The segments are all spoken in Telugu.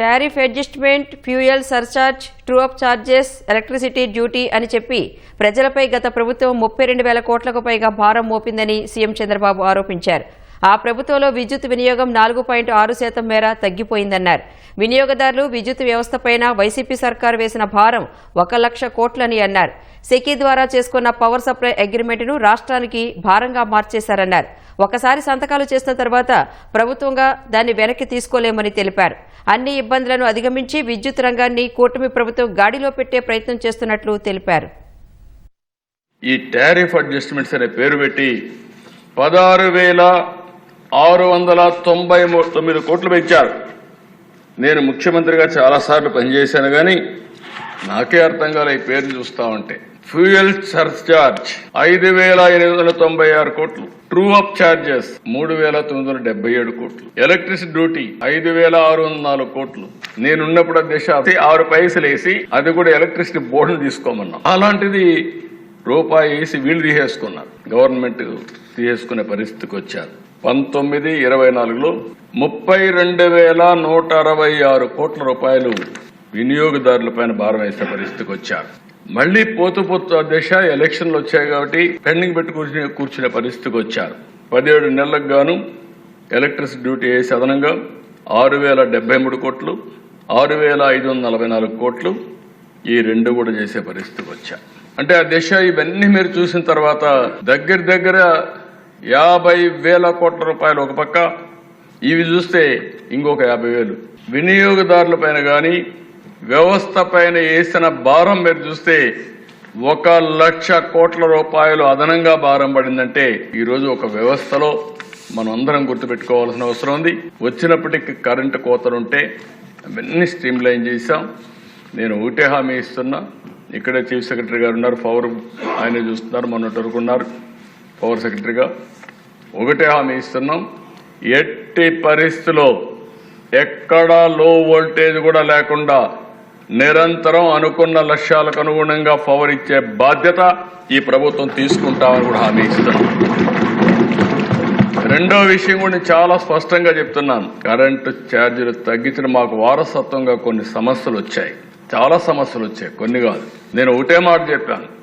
Tariff adjustment fuel surcharge true up charges electricity duty అని చెప్పి ప్రజలపై గత ప్రభుత్వం ముప్పై రెండు వేల కోట్లకు పైగా భారం మోపిందని సీఎం చంద్రబాబు ఆరోపించారు. ఆ ప్రభుత్వంలో విద్యుత్ వినియోగం నాలుగు పాయింట్ ఆరు శాతం మేర తగ్గిపోయిందన్నారు. వినియోగదారులు విద్యుత్ వ్యవస్థపైన వైసీపీ సర్కారు వేసిన భారం ఒక లక్ష కోట్లని అన్నారు. సెకీ ద్వారా చేసుకున్న పవర్ సప్లై అగ్రిమెంట్ను రాష్ట్రానికి భారంగా మార్చేశారన్నారు. ఒకసారి సంతకాలు చేసిన తర్వాత ప్రభుత్వంగా దాన్ని వెనక్కి తీసుకోలేమని తెలిపారు. అన్ని ఇబ్బందులను అధిగమించి విద్యుత్ రంగాన్ని కూటమి ప్రభుత్వం గాడిలో పెట్టే ప్రయత్నం చేస్తున్నట్లు తెలిపారు. ఈ టారిఫ్ అడ్జస్ట్మెంట్స్ అనే పేరు పెట్టి పదహారు వేల ఆరు వందల తొంభై తొమ్మిది కోట్లు పెంచారు. నేను ముఖ్యమంత్రిగా చాలాసార్లు పనిచేశాను కానీ నాకే అర్థం కాలే ఈ పేరు చూస్తా ఉంటే. ఫ్యూయల్ సర్చార్జ్ ఐదు వేల ఎనిమిది వందల తొంభై ఆరు కోట్లు. ట్రూ అప్ ఛార్జెస్ మూడు వేల తొమ్మిది వందల డెబ్బై ఏడు కోట్లు. ఎలక్ట్రిసిటీ డ్యూటీ ఐదు వేల ఆరు వందల నాలుగు కోట్లు. నేనున్నప్పుడు దిశ ఆరు పైసలు వేసి అది కూడా ఎలక్ట్రిసిటీ బోర్డును తీసుకోమన్నా. అలాంటిది రూపాయి వేసి వీళ్ళు తీసేసుకున్నారు. గవర్నమెంట్ తీసేసుకునే పరిస్థితికి వచ్చారు. పంతొమ్మిది ఇరవై నాలుగులో ముప్పై రెండు వేల నూట అరవై ఆరు కోట్ల రూపాయలు వినియోగదారులపైన భారం వేసే పరిస్థితికి వచ్చారు. మళ్ళీ పోతు పోతు దశ ఎలక్షన్లు వచ్చాయి కాబట్టి పెండింగ్ పెట్టి కూర్చునే కూర్చునే పరిస్థితికి వచ్చారు. పదిహేడు నెలలకు గాను ఎలక్ట్రిసిటీ డ్యూటీ వేసి అదనంగా ఆరు వేల డెబ్బై మూడు కోట్లు ఆరు వేల ఐదు వందల నలభై నాలుగు కోట్లు ఈ రెండు కూడా చేసే పరిస్థితికి వచ్చా అంటే ఆ దిశ ఇవన్నీ మీరు చూసిన తర్వాత దగ్గర దగ్గర యాభై వేల కోట్ల రూపాయలు ఒక పక్క ఇవి చూస్తే ఇంకొక యాభై వేలు. వినియోగదారుల పైన కానీ వ్యవస్థ పైన వేసిన భారం మీరు చూస్తే ఒక లక్ష కోట్ల రూపాయలు అదనంగా భారం పడిందంటే ఈరోజు ఒక వ్యవస్థలో మనం అందరం గుర్తుపెట్టుకోవాల్సిన అవసరం ఉంది. వచ్చినప్పటికీ కరెంటు కోతలుంటే అవన్నీ స్ట్రీమ్ లైన్ చేశాం. నేను ఒకటే హామీ ఇస్తున్నా. ఇక్కడే చీఫ్ సెక్రటరీ గారు ఉన్నారు. పవర్ ఆయన చూస్తున్నారు మొన్నటి వరకు ఉన్నారు. పవర్ సెక్రటరీగా. ఒకటే హామీ ఇస్తున్నాం. ఎట్టి పరిస్థితిలో ఎక్కడా లో వోల్టేజ్ కూడా లేకుండా నిరంతరం అనుకున్న లక్ష్యాలకు అనుగుణంగా పవర్ ఇచ్చే బాధ్యత ఈ ప్రభుత్వం తీసుకుంటామని కూడా హామీ ఇస్తున్నాం. రెండో విషయం కూడా నేను చాలా స్పష్టంగా చెప్తున్నాను. కరెంటు ఛార్జీలు తగ్గించిన మాకు వారసత్వంగా కొన్ని సమస్యలు వచ్చాయి. చాలా సమస్యలు వచ్చాయి. కొన్ని కాదు. నేను ఒకటే మాట చెప్పాను.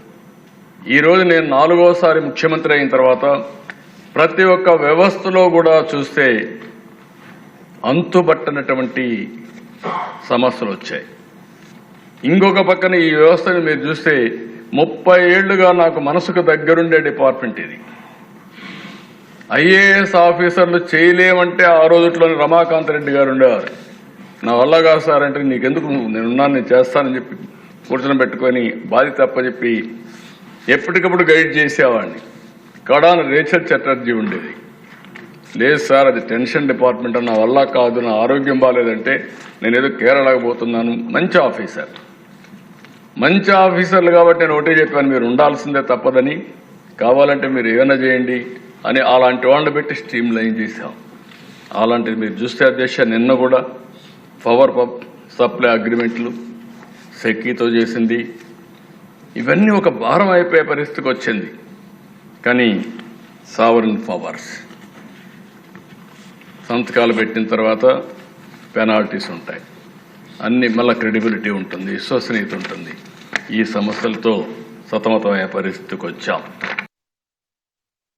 ఈ రోజు నేను నాలుగోసారి ముఖ్యమంత్రి అయిన తర్వాత ప్రతి ఒక్క వ్యవస్థలో కూడా చూస్తే అంతుబట్టనటువంటి సమస్యలు వచ్చాయి. ఇంకొక పక్కన ఈ వ్యవస్థని మీరు చూస్తే ముప్పై ఏళ్ళుగా నాకు మనసుకు దగ్గరుండే డిపార్ట్మెంట్ ఇది. ఐఏఎస్ ఆఫీసర్లు చేయలేమంటే ఆ రోజుట్లోని రమాకాంత్ రెడ్డి గారు ఉండేవారు. నా వల్ల కాదు సార్ అంటే నీకెందుకు నేనున్నాను నేను చేస్తానని చెప్పి కూర్చొని పెట్టుకొని బాధ్యత అప్పచెప్పి ఎప్పటికప్పుడు గైడ్ చేసేవాడిని. కడాన రేచర్ చటర్జీ ఉండేది. లేదు సార్ అది టెన్షన్ డిపార్ట్మెంట్ నా వల్ల కాదు నా ఆరోగ్యం బాగాలేదంటే నేను ఏదో కేరళకు పోతున్నాను. మంచి ఆఫీసర్. మంచి ఆఫీసర్లు కాబట్టి నేను ఒకటే చెప్పాను మీరు ఉండాల్సిందే తప్పదని. కావాలంటే మీరు ఏమైనా చేయండి అని అలాంటి వాళ్ళని పెట్టి స్ట్రీమ్ లైన్ చేశాం. అలాంటిది మీరు చూస్తే అధ్యక్ష నిన్న కూడా పవర్ పప్ సప్లై అగ్రిమెంట్లు సెక్కీతో చేసింది. ఇవన్నీ ఒక భారం అయిపోయే పరిస్థితికి వచ్చింది. కానీ సావరిన్ పవర్స్. సంతకాలు పెట్టిన తర్వాత పెనాల్టీస్ ఉంటాయి. అన్ని మళ్ళీ క్రెడిబిలిటీ ఉంటుంది విశ్వసనీయత ఉంటుంది. ఈ సమస్యలతో సతమతమయ్యే పరిస్థితికి వచ్చాం.